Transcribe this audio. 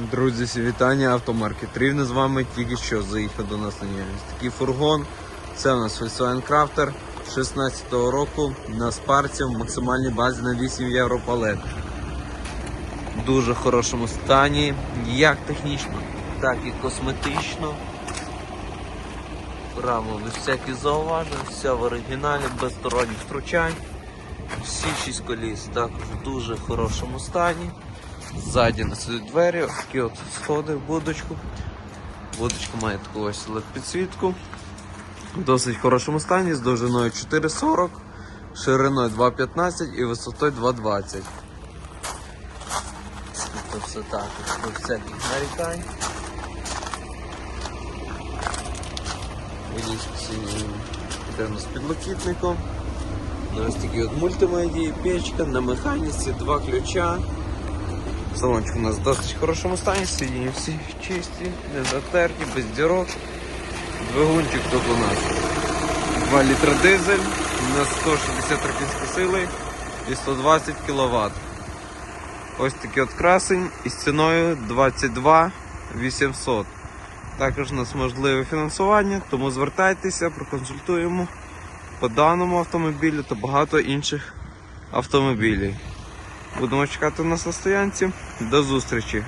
Друзі, всі вітання, автомаркет Рівне з вами тільки що заїхав до нас на наявність. Такий фургон. Це у нас Volkswagen Crafter 16-го року на спарці в максимальній базі на 8 євро палет. В дуже хорошому стані, як технічно, так і косметично. Рама без всяких зауважень, все в оригіналі, без сторонніх втручань. Всі шість коліс також в дуже хорошому стані. Ззаді нас ідуть двері, такі от сходи в будочку. Будочка має таку ось підсвітку. В досить хорошому стані, з довжиною 4,40, шириною 2,15 і висотою 2,20. Це все так, без всяких нарікань. Водійський йде у нас з підлокітником. Ну, ось такі от мультимедії, печка на механіці, два ключа. Салончик у нас в досить хорошому стані, сидіння всі чисті, не затерті, без дірок. Двигунчик тут у нас 2 літра дизель на 160 кінської сили і 120 кВт. Ось такий от красень із ціною 22 800. Також у нас можливе фінансування, тому звертайтеся, проконсультуємо по даному автомобілю та багато інших автомобілів. Будемо чекати на стоянці. До зустрічі!